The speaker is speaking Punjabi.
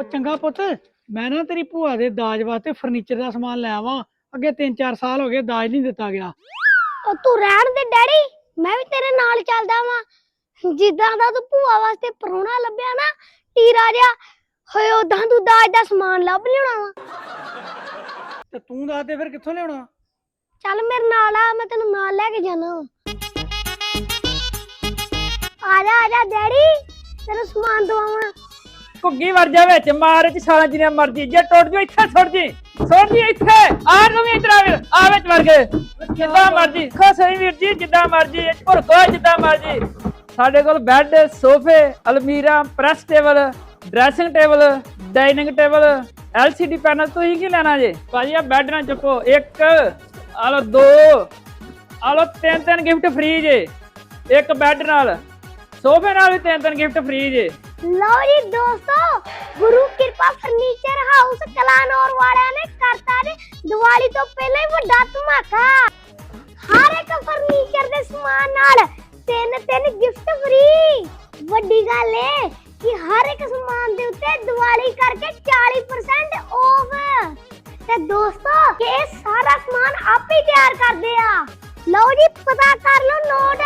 ਉਹ ਚੰਗਾ ਪੁੱਤ ਮੈਂ ਨਾ ਤੇਰੀ ਭੂਆ ਦੇ ਦਾਜ ਵਾਸਤੇ ਫਰਨੀਚਰ ਦਾ ਸਮਾਨ ਲੈ ਆਵਾਂ। ਅੱਗੇ 3-4 ਸਾਲ ਹੋ ਗਏ ਦਾਜ ਨਹੀਂ ਦਿੱਤਾ ਗਿਆ। ਉਹ ਤੂੰ ਰਹਿਣ ਦੇ ਡੈਡੀ ਮੈਂ ਵੀ ਤੇਰੇ ਨਾਲ ਚੱਲਦਾ ਵਾਂ। ਜਿੱਦਾਂ ਦਾ ਤੂੰ ਭੂਆ ਵਾਸਤੇ ਪਰੋਣਾ ਲੱਭਿਆ ਨਾ ਟੀਰਾ ਜਿਹਾ ਹੋਏ ਉਦਾਂ ਤੂੰ ਦਾਜ ਦਾ ਸਮਾਨ ਲੱਭ ਲਿਆਉਣਾ ਵਾ। ਤੇ ਤੂੰ ਦੱਸ ਦੇ ਫਿਰ ਕਿੱਥੋਂ ਲਿਆਉਣਾ? ਚੱਲ ਮੇਰੇ ਨਾਲ ਆ ਮੈਂ ਤੈਨੂੰ ਨਾਲ ਲੈ ਕੇ ਜਾਣਾ ਆ ਜਾ ਆ ਜਾ ਡੈਡੀ ਤੇਰਾ ਸਮਾਨ ਦਵਾਵਾਂ। ਘੁੱਗੀ ਵਰ ਜਾ ਵਿੱਚ, ਮਾਰ ਚ ਸਾਲਾਂ ਜਿੰਨੇ ਮਰਜ਼ੀ, ਜੇ ਟੁੱਟ ਜਾ ਇੱਥੇ ਸੁੱਟ ਜੀ ਸੁੱਟ ਜੀ ਇੱਥੇ ਆ ਤੂੰ ਵੀ ਇਧਰ ਵੀਰ ਆ ਵਿੱਚ ਵਰ ਗਏ ਜਿੱਦਾਂ ਮਰਜ਼ੀ ਖੋ ਸਹੀ ਵੀਰ ਜੀ, ਜਿੱਦਾਂ ਮਰਜ਼ੀ ਭੁਰਕੋ ਜਿੱਦਾਂ ਮਰਜ਼ੀ। ਸਾਡੇ ਕੋਲ ਬੈੱਡ, ਸੋਫੇ, ਅਲਮੀਰਾ, press table, dressing table dining table LCD panel, ਤੁਸੀਂ ਕੀ ਲੈਣਾ ਜੇ? ਭਾਜੀ ਆ ਬੈੱਡ ਨਾ ਚੁੱਕੋ, ਇੱਕ ਆ ਲੋ ਦੋ ਆ ਲੋ ਤਿੰਨ ਤਿੰਨ ਗਿਫਟ ਫ੍ਰੀ ਜੇ, ਇੱਕ ਬੈੱਡ ਨਾਲ। ਸੋਫੇ ਨਾਲ ਵੀ ਤਿੰਨ ਤਿੰਨ ਗਿਫਟ ਫ੍ਰੀ ਜੇ। ਲਓ ਜੀ ਦੋਸਤੋ, ਗੁਰੂ ਕਿਰਪਾ ਫਰਨੀਚਰ ਹਾਊਸ ਕਲਾਨੌਰ ਵਾਲਿਆਂ ਨੇ ਕਰਤਾ ਜੀ। ਦੀਵਾਲੀ ਤੋਂ ਪਹਿਲਾਂ ਹੀ ਵੱਡਾ ਧਮਾਕਾ। ਹਰ ਇੱਕ ਫਰਨੀਚਰ ਦੇ ਸਮਾਨ ਨਾਲ ਤਿੰਨ ਤਿੰਨ ਗਿਫਟ ਫ੍ਰੀ ਵੱਡੀ ਗੱਲ ਏ ਕਿ ਹਰ ਇੱਕ ਸਮਾਨ ਦੇ ਉੱਤੇ ਦੀਵਾਲੀ ਕਰਕੇ 40% ਆਫ ਤੇ ਦੋਸਤੋ, ਇਹ ਸਾਰਾ ਸਮਾਨ ਆਪੇ ਤਿਆਰ ਕਰਦੇ ਆ। ਲਓ ਜੀ, ਪਤਾ ਕਰ ਲਓ, ਨੋਟ